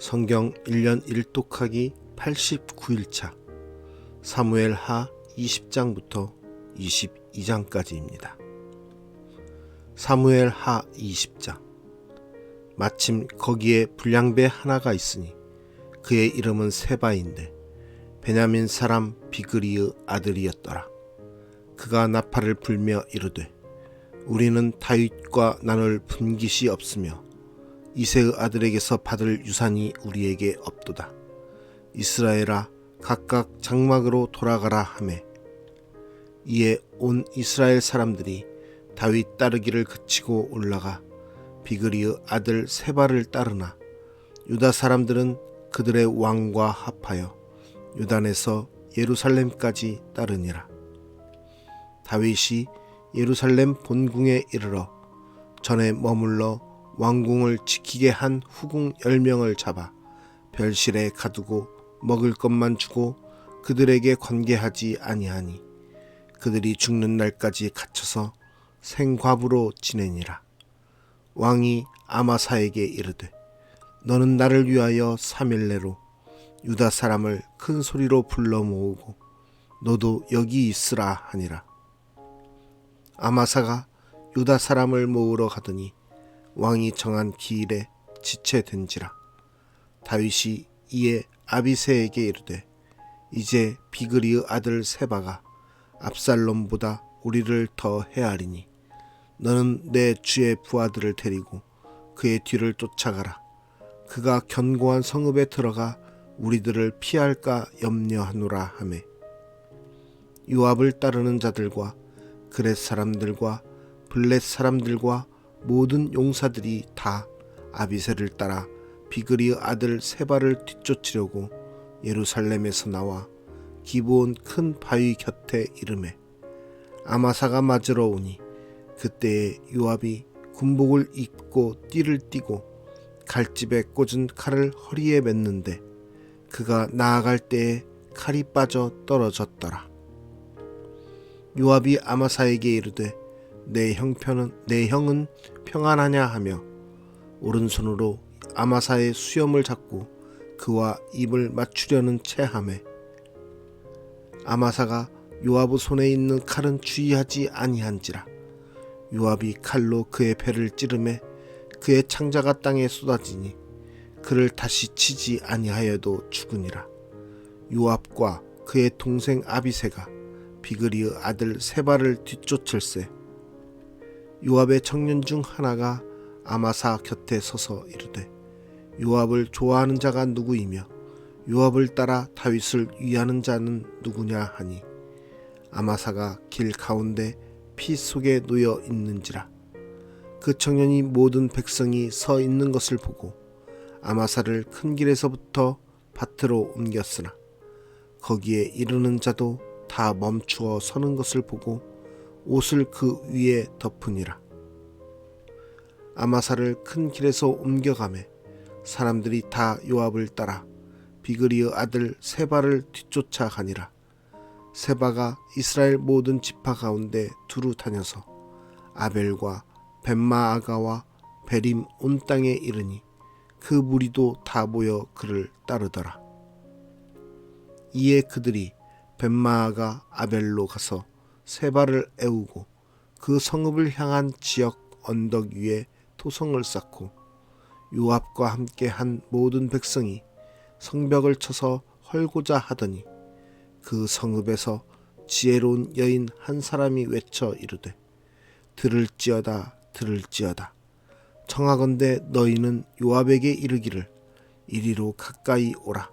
성경 1년 1독하기 89일차 사무엘 하 20장부터 22장까지입니다. 사무엘 하 20장 마침 거기에 불량배 하나가 있으니 그의 이름은 세바인데 베냐민 사람 비그리의 아들이었더라. 그가 나팔을 불며 이르되 우리는 다윗과 나눌 분깃이 없으며 이세의 아들에게서 받을 유산이 우리에게 없도다. 이스라엘아 각각 장막으로 돌아가라 하매 이에 온 이스라엘 사람들이 다윗 따르기를 그치고 올라가 비그리의 아들 세바를 따르나 유다 사람들은 그들의 왕과 합하여 유단에서 예루살렘까지 따르니라. 다윗이 예루살렘 본궁에 이르러 전에 머물러 왕궁을 지키게 한 후궁 열 명을 잡아 별실에 가두고 먹을 것만 주고 그들에게 관계하지 아니하니 그들이 죽는 날까지 갇혀서 생과부로 지내니라. 왕이 아마사에게 이르되 너는 나를 위하여 삼일 내로 유다 사람을 큰 소리로 불러 모으고 너도 여기 있으라 하니라. 아마사가 유다 사람을 모으러 가더니 왕이 정한 기일에 지체된지라. 다윗이 이에 아비세에게 이르되 이제 비그리의 아들 세바가 압살롬보다 우리를 더 헤아리니 너는 내 주의 부하들을 데리고 그의 뒤를 쫓아가라. 그가 견고한 성읍에 들어가 우리들을 피할까 염려하노라 하매 요압을 따르는 자들과 그렛 사람들과 블렛 사람들과 모든 용사들이 다 아비세를 따라 비그리의 아들 세바를 뒤쫓으려고 예루살렘에서 나와 기브온 큰 바위 곁에 이름에 아마사가 맞으러 오니 그때에 요압이 군복을 입고 띠를 띠고 갈집에 꽂은 칼을 허리에 맸는데 그가 나아갈 때에 칼이 빠져 떨어졌더라. 요압이 아마사에게 이르되 내 형편은 내 형은 평안하냐 하며 오른손으로 아마사의 수염을 잡고 그와 입을 맞추려는 체함에 아마사가 요압의 손에 있는 칼은 주의하지 아니한지라 요압이 칼로 그의 배를 찌르매 그의 창자가 땅에 쏟아지니 그를 다시 치지 아니하여도 죽으니라. 요압과 그의 동생 아비세가 비그리의 아들 세바를 뒤쫓을세 요압의 청년 중 하나가 아마사 곁에 서서 이르되 요압을 좋아하는 자가 누구이며 요압을 따라 다윗을 위하는 자는 누구냐 하니 아마사가 길 가운데 피 속에 놓여 있는지라. 그 청년이 모든 백성이 서 있는 것을 보고 아마사를 큰 길에서부터 밭으로 옮겼으나 거기에 이르는 자도 다 멈추어 서는 것을 보고 옷을 그 위에 덮으니라 아마사를 큰 길에서 옮겨가매 사람들이 다 요압을 따라 비그리의 아들 세바를 뒤쫓아 가니라. 세바가 이스라엘 모든 지파 가운데 두루 다녀서 아벨과 벤마아가와 베림 온 땅에 이르니 그 무리도 다 모여 그를 따르더라. 이에 그들이 벤마아가 아벨로 가서 세바를 애우고 그 성읍을 향한 지역 언덕 위에 토성을 쌓고 요압과 함께 한 모든 백성이 성벽을 쳐서 헐고자 하더니 그 성읍에서 지혜로운 여인 한 사람이 외쳐 이르되 들을지어다 들을지어다. 청하건대 너희는 요압에게 이르기를 이리로 가까이 오라.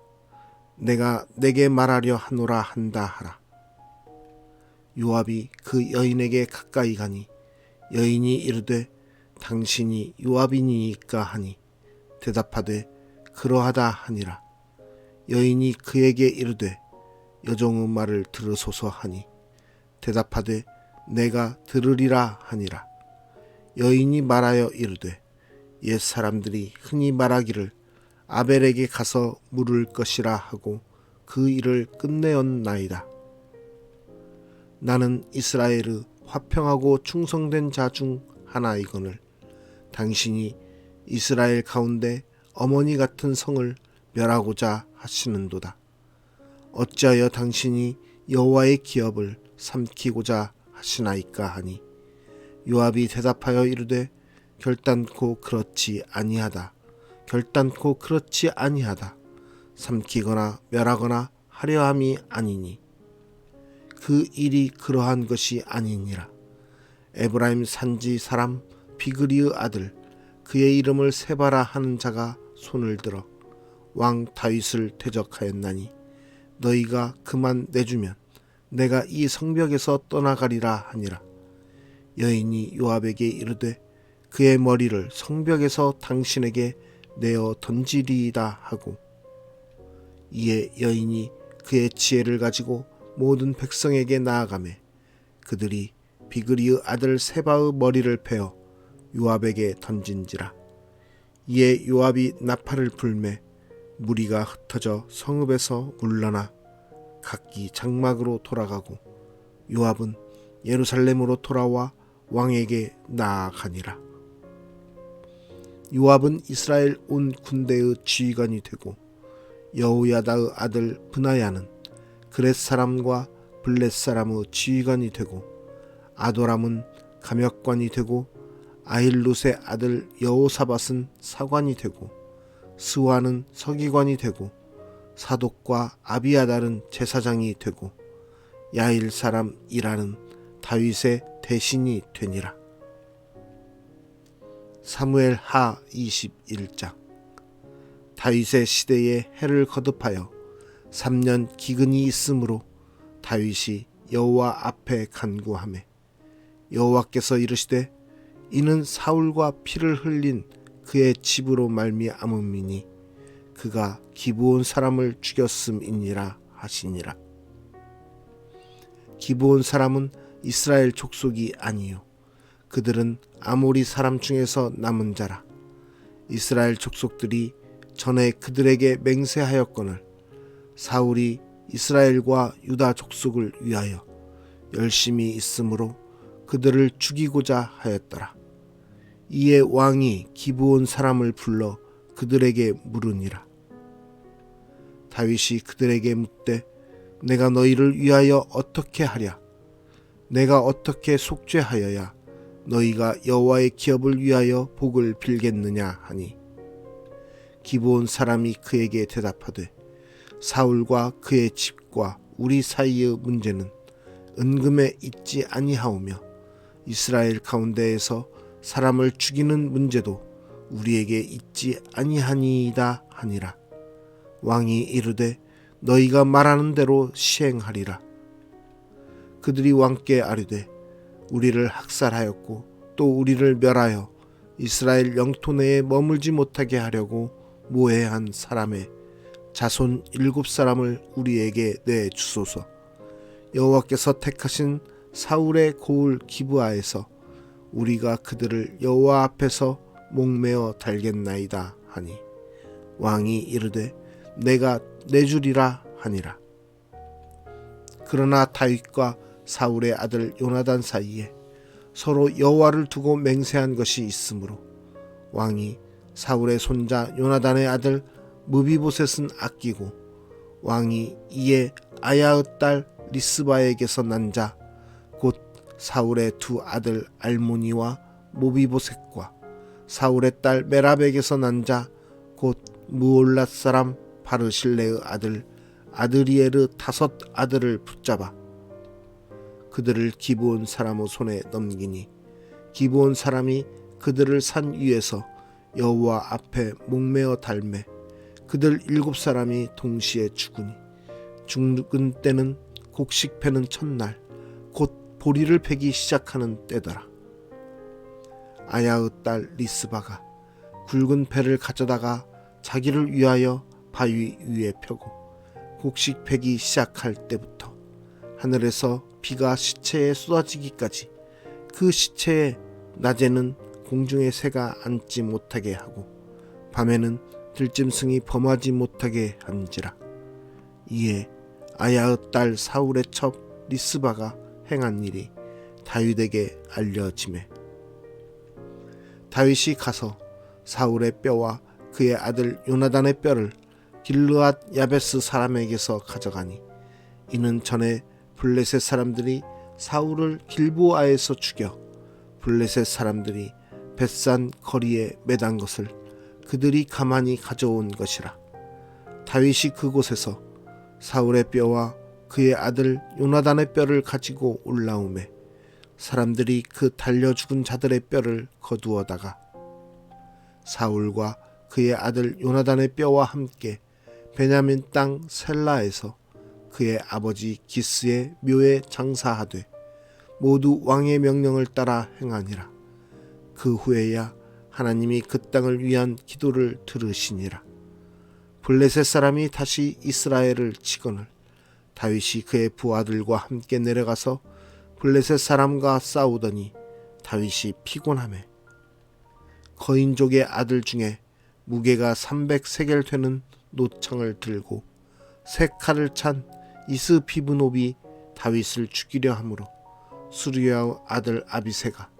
내가 내게 말하려 하노라 한다 하라 요압이 그 여인에게 가까이 가니 여인이 이르되 당신이 요압이니까 하니 대답하되 그러하다 하니라 여인이 그에게 이르되 여종의 말을 들으소서 하니 대답하되 내가 들으리라 하니라 여인이 말하여 이르되 옛 사람들이 흔히 말하기를 아벨에게 가서 물을 것이라 하고 그 일을 끝내었나이다. 나는 이스라엘의 화평하고 충성된 자 중 하나이거늘 당신이 이스라엘 가운데 어머니 같은 성을 멸하고자 하시는도다. 어찌하여 당신이 여호와의 기업을 삼키고자 하시나이까 하니 요압이 대답하여 이르되 결단코 그렇지 아니하다. 결단코 그렇지 아니하다. 삼키거나 멸하거나 하려함이 아니니 그 일이 그러한 것이 아니니라. 에브라임 산지 사람 비그리의 아들 그의 이름을 세바라 하는 자가 손을 들어 왕 다윗을 대적하였나니 너희가 그만 내주면 내가 이 성벽에서 떠나가리라 하니라. 여인이 요압에게 이르되 그의 머리를 성벽에서 당신에게 내어 던지리이다 하고 이에 여인이 그의 지혜를 가지고 모든 백성에게 나아가매 그들이 비그리의 아들 세바의 머리를 베어 요압에게 던진지라 이에 요압이 나팔을 불매 무리가 흩어져 성읍에서 물러나 각기 장막으로 돌아가고 요압은 예루살렘으로 돌아와 왕에게 나아가니라. 요압은 이스라엘 온 군대의 지휘관이 되고 여호야다의 아들 브나야는 그렛 사람과 블렛 사람의 지휘관이 되고 아도람은 감역관이 되고 아힐룻의 아들 여호사밧은 사관이 되고 스와는 서기관이 되고 사독과 아비아달은 제사장이 되고 야일 사람 이라는 다윗의 대신이 되니라. 사무엘 하 21장 다윗의 시대에 해를 거듭하여 3년 기근이 있으므로 다윗이 여호와 앞에 간구하매 여호와께서 이르시되 이는 사울과 피를 흘린 그의 집으로 말미암음이니 그가 기브온 사람을 죽였음이니라 하시니라. 기브온 사람은 이스라엘 족속이 아니요 그들은 아모리 사람 중에서 남은 자라. 이스라엘 족속들이 전에 그들에게 맹세하였거늘 사울이 이스라엘과 유다 족속을 위하여 열심히 있으므로 그들을 죽이고자 하였더라. 이에 왕이 기브온 사람을 불러 그들에게 물으니라. 다윗이 그들에게 묻되 내가 너희를 위하여 어떻게 하랴? 내가 어떻게 속죄하여야 너희가 여호와의 기업을 위하여 복을 빌겠느냐 하니 기브온 사람이 그에게 대답하되 사울과 그의 집과 우리 사이의 문제는 은금에 있지 아니하오며 이스라엘 가운데에서 사람을 죽이는 문제도 우리에게 있지 아니하니이다 하니라. 왕이 이르되 너희가 말하는 대로 시행하리라. 그들이 왕께 아뢰되 우리를 학살하였고 또 우리를 멸하여 이스라엘 영토 내에 머물지 못하게 하려고 모해한 사람의 자손 일곱 사람을 우리에게 내 주소서. 여호와께서 택하신 사울의 고을 기브아에서 우리가 그들을 여호와 앞에서 목매어 달겠나이다 하니 왕이 이르되 내가 내주리라 하니라. 그러나 다윗과 사울의 아들 요나단 사이에 서로 여호와를 두고 맹세한 것이 있으므로 왕이 사울의 손자 요나단의 아들 무비보셋은 아끼고 왕이 이에 아야의 딸 리스바에게서 난 자 곧 사울의 두 아들 알모니와 모비보셋과 사울의 딸 메랍에게서 난 자 곧 무올랏 사람 바르실레의 아들 아드리에르 다섯 아들을 붙잡아 그들을 기브온 사람의 손에 넘기니 기브온 사람이 그들을 산 위에서 여호와 앞에 목매어 달매 그들 일곱 사람이 동시에 죽으니 죽은 때는 곡식 패는 첫날 곧 보리를 패기 시작하는 때더라. 아야의 딸 리스바가 굵은 배를 가져다가 자기를 위하여 바위 위에 펴고 곡식 패기 시작할 때부터 하늘에서 비가 시체에 쏟아지기까지 그 시체에 낮에는 공중의 새가 앉지 못하게 하고 밤에는 들짐승이 범하지 못하게 한지라. 이에 아야의 딸 사울의 첩 리스바가 행한 일이 다윗에게 알려지매 다윗이 가서 사울의 뼈와 그의 아들 요나단의 뼈를 길르앗 야베스 사람에게서 가져가니 이는 전에 블레셋 사람들이 사울을 길보아에서 죽여 블레셋 사람들이 벳산 거리에 매단 것을 그들이 가만히 가져온 것이라 다윗이 그곳에서 사울의 뼈와 그의 아들 요나단의 뼈를 가지고 올라오매 사람들이 그 달려 죽은 자들의 뼈를 거두어다가 사울과 그의 아들 요나단의 뼈와 함께 베냐민 땅 셀라에서 그의 아버지 기스의 묘에 장사하되 모두 왕의 명령을 따라 행하니라. 그 후에야 하나님이 그 땅을 위한 기도를 들으시니라. 블레셋 사람이 다시 이스라엘을 치거늘 다윗이 그의 부하들과 함께 내려가서 블레셋 사람과 싸우더니 다윗이 피곤함에 거인족의 아들 중에 무게가 300세겔 되는 노창을 들고 세 칼을 찬 이스 피브노비 다윗을 죽이려 함으로 수리아의 아들 아비세가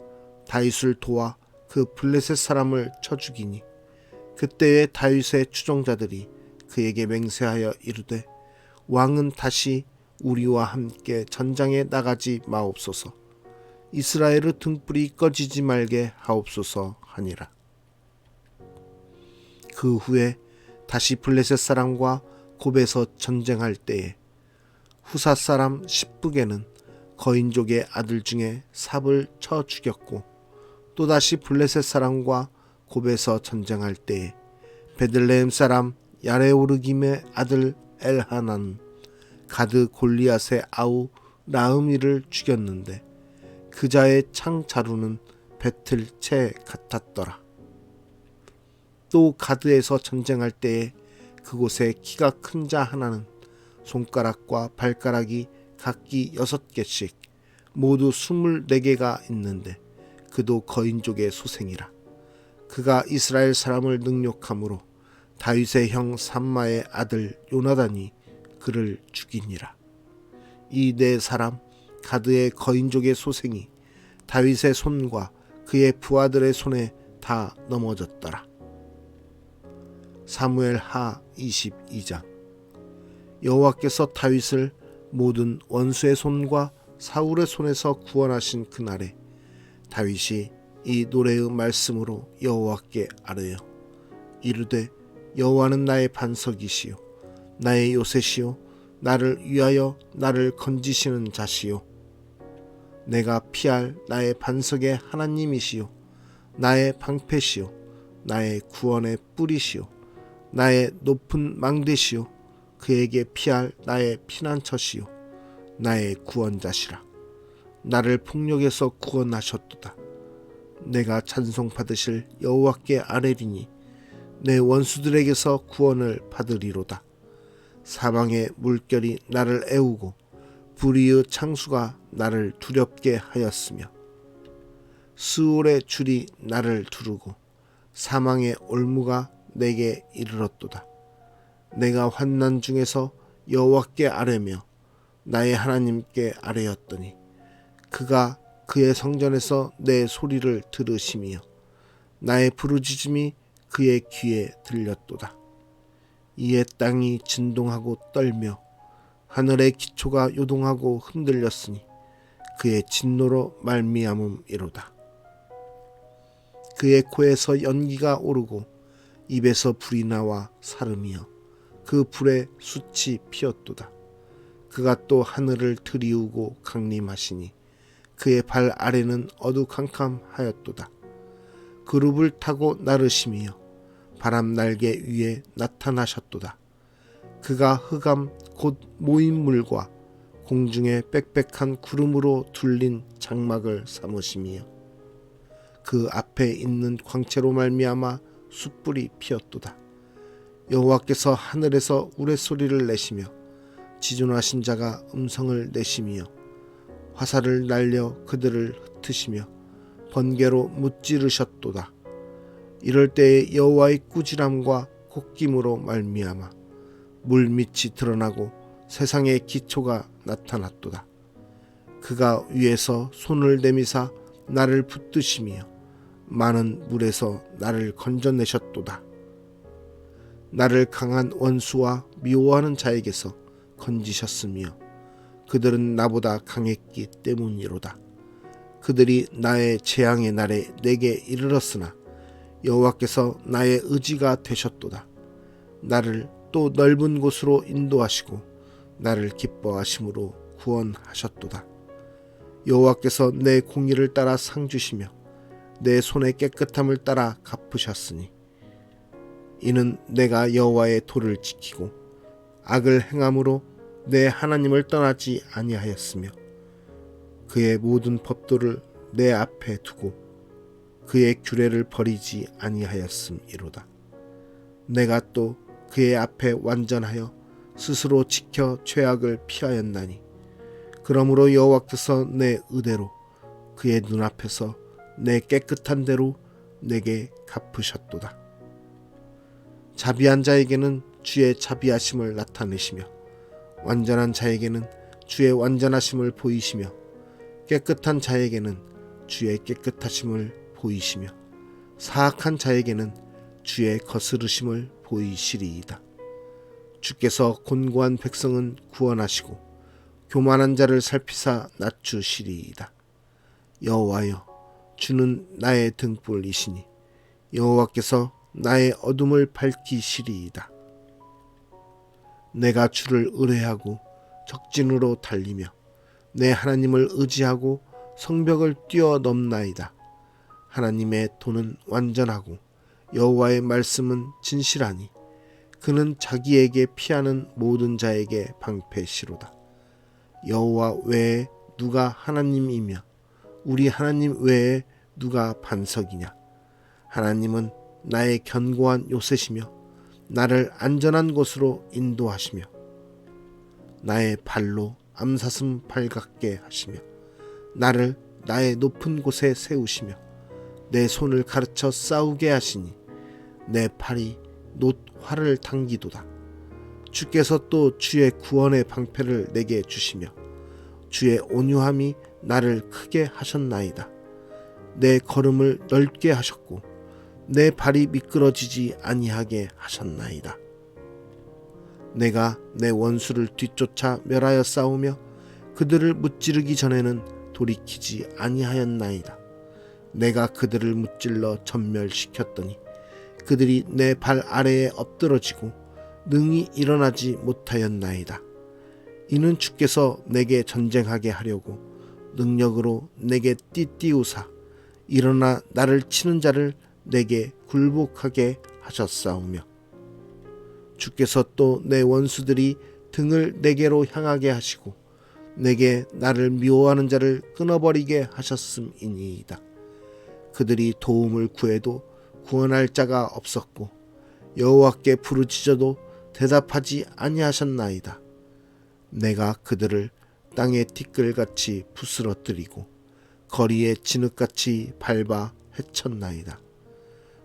다윗을 도와 그 블레셋 사람을 쳐 죽이니 그때에 다윗의 추종자들이 그에게 맹세하여 이르되 왕은 다시 우리와 함께 전장에 나가지 마옵소서. 이스라엘의 등불이 꺼지지 말게 하옵소서 하니라. 그 후에 다시 블레셋 사람과 곱에서 전쟁할 때에 후사 사람 십북에는 거인족의 아들 중에 삽을 쳐 죽였고 또다시 블레셋 사람과 곱에서 전쟁할 때에 베들레헴 사람 야레오르김의 아들 엘하난 가드 골리앗의 아우 라음이를 죽였는데 그자의 창 자루는 배틀 채 같았더라. 또 가드에서 전쟁할 때에 그곳에 키가 큰 자 하나는 손가락과 발가락이 각기 여섯 개씩 모두 스물네 개가 있는데 그도 거인족의 소생이라. 그가 이스라엘 사람을 능욕함으로 다윗의 형 삼마의 아들 요나단이 그를 죽이니라. 이 네 사람 가드의 거인족의 소생이 다윗의 손과 그의 부하들의 손에 다 넘어졌더라. 사무엘 하 22장 여호와께서 다윗을 모든 원수의 손과 사울의 손에서 구원하신 그날에 다윗이 이 노래의 말씀으로 여호와께 아뢰어. 이르되 여호와는 나의 반석이시요 나의 요새시요 나를 위하여 나를 건지시는 자시요. 내가 피할 나의 반석의 하나님이시요 나의 방패시요 나의 구원의 뿌리시요 나의 높은 망대시요 그에게 피할 나의 피난처시요 나의 구원자시라 나를 폭력에서 구원하셨도다 내가 찬송 받으실 여호와께 아뢰리니 내 원수들에게서 구원을 받으리로다 사방의 물결이 나를 애우고 불의의 창수가 나를 두렵게 하였으며 스올의 줄이 나를 두르고 사망의 올무가 내게 이르렀도다. 내가 환난 중에서 여호와께 아뢰며 나의 하나님께 아뢰었더니 그가 그의 성전에서 내 소리를 들으시며 나의 부르짖음이 그의 귀에 들렸도다. 이에 땅이 진동하고 떨며 하늘의 기초가 요동하고 흔들렸으니 그의 진노로 말미암음이로다. 그의 코에서 연기가 오르고 입에서 불이 나와 사름이여 그 불에 숯이 피었도다. 그가 또 하늘을 들이우고 강림하시니 그의 발 아래는 어두캄캄하였도다. 그룹을 타고 나르시며 바람 날개 위에 나타나셨도다. 그가 흑암 곧 모인 물과 공중에 빽빽한 구름으로 둘린 장막을 삼으시며 그 앞에 있는 광채로 말미암아 숯불이 피었도다. 여호와께서 하늘에서 우레소리를 내시며 지존하신 자가 음성을 내시며 화살을 날려 그들을 흩으시며 번개로 무찌르셨도다. 이럴 때에 여호와의 꾸지람과 콧김으로 말미암아 물밑이 드러나고 세상의 기초가 나타났도다. 그가 위에서 손을 내미사 나를 붙드시며 많은 물에서 나를 건져내셨도다. 나를 강한 원수와 미워하는 자에게서 건지셨으며 그들은 나보다 강했기 때문이로다. 그들이 나의 재앙의 날에 내게 이르렀으나 여호와께서 나의 의지가 되셨도다. 나를 또 넓은 곳으로 인도하시고 나를 기뻐하심으로 구원하셨도다. 여호와께서 내 공의를 따라 상 주시며 내 손의 깨끗함을 따라 갚으셨으니 이는 내가 여호와의 도를 지키고 악을 행함으로 내 하나님을 떠나지 아니하였으며 그의 모든 법도를 내 앞에 두고 그의 규례를 버리지 아니하였음이로다. 내가 또 그의 앞에 완전하여 스스로 지켜 죄악을 피하였나니 그러므로 여호와께서 내 의대로 그의 눈앞에서 내 깨끗한 대로 내게 갚으셨도다. 자비한 자에게는 주의 자비하심을 나타내시며 완전한 자에게는 주의 완전하심을 보이시며 깨끗한 자에게는 주의 깨끗하심을 보이시며 사악한 자에게는 주의 거스르심을 보이시리이다. 주께서 곤고한 백성은 구원하시고 교만한 자를 살피사 낮추시리이다. 여호와여 주는 나의 등불이시니 여호와께서 나의 어둠을 밝히시리이다. 내가 주를 의뢰하고 적진으로 달리며 내 하나님을 의지하고 성벽을 뛰어넘나이다. 하나님의 도는 완전하고 여호와의 말씀은 진실하니 그는 자기에게 피하는 모든 자에게 방패시로다. 여호와 외에 누가 하나님이며 우리 하나님 외에 누가 반석이냐? 하나님은 나의 견고한 요새시며 나를 안전한 곳으로 인도하시며 나의 발로 암사슴 발같게 하시며 나를 나의 높은 곳에 세우시며 내 손을 가르쳐 싸우게 하시니 내 팔이 놋 활을 당기도다. 주께서 또 주의 구원의 방패를 내게 주시며 주의 온유함이 나를 크게 하셨나이다. 내 걸음을 넓게 하셨고 내 발이 미끄러지지 아니하게 하셨나이다. 내가 내 원수를 뒤쫓아 멸하여 싸우며 그들을 무찌르기 전에는 돌이키지 아니하였나이다. 내가 그들을 무찔러 전멸시켰더니 그들이 내 발 아래에 엎드러지고 능히 일어나지 못하였나이다. 이는 주께서 내게 전쟁하게 하려고 능력으로 내게 띠띠우사 일어나 나를 치는 자를 내게 굴복하게 하셨사오며 주께서 또 내 원수들이 등을 내게로 향하게 하시고 내게 나를 미워하는 자를 끊어버리게 하셨음이니이다. 그들이 도움을 구해도 구원할 자가 없었고 여호와께 부르짖어도 대답하지 아니하셨나이다. 내가 그들을 땅의 티끌같이 부스러뜨리고 거리에 진흙같이 밟아 해쳤나이다.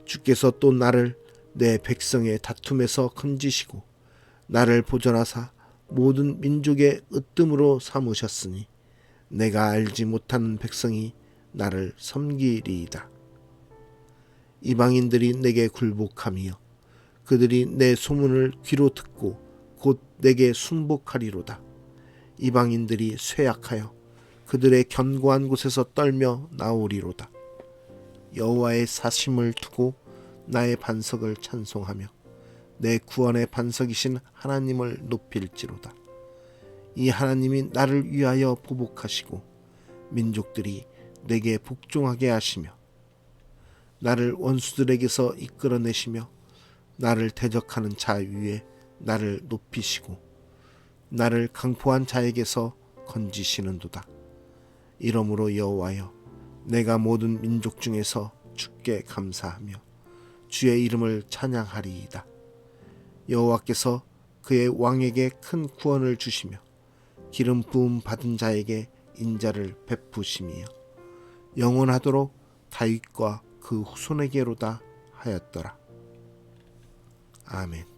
주께서 또 나를 내 백성의 다툼에서 건지시고 나를 보존하사 모든 민족의 으뜸으로 삼으셨으니 내가 알지 못하는 백성이 나를 섬기리이다. 이방인들이 내게 굴복하며 그들이 내 소문을 귀로 듣고 곧 내게 순복하리로다. 이방인들이 쇠약하여 그들의 견고한 곳에서 떨며 나오리로다. 여호와의 사심을 두고 나의 반석을 찬송하며 내 구원의 반석이신 하나님을 높일지로다. 이 하나님이 나를 위하여 보복하시고 민족들이 내게 복종하게 하시며 나를 원수들에게서 이끌어내시며 나를 대적하는 자 위에 나를 높이시고 나를 강포한 자에게서 건지시는도다. 이러므로 여호와여 내가 모든 민족 중에서 주께 감사하며 주의 이름을 찬양하리이다. 여호와께서 그의 왕에게 큰 구원을 주시며 기름 부음 받은 자에게 인자를 베푸심이요 영원하도록 다윗과 그 후손에게로다 하였더라. 아멘.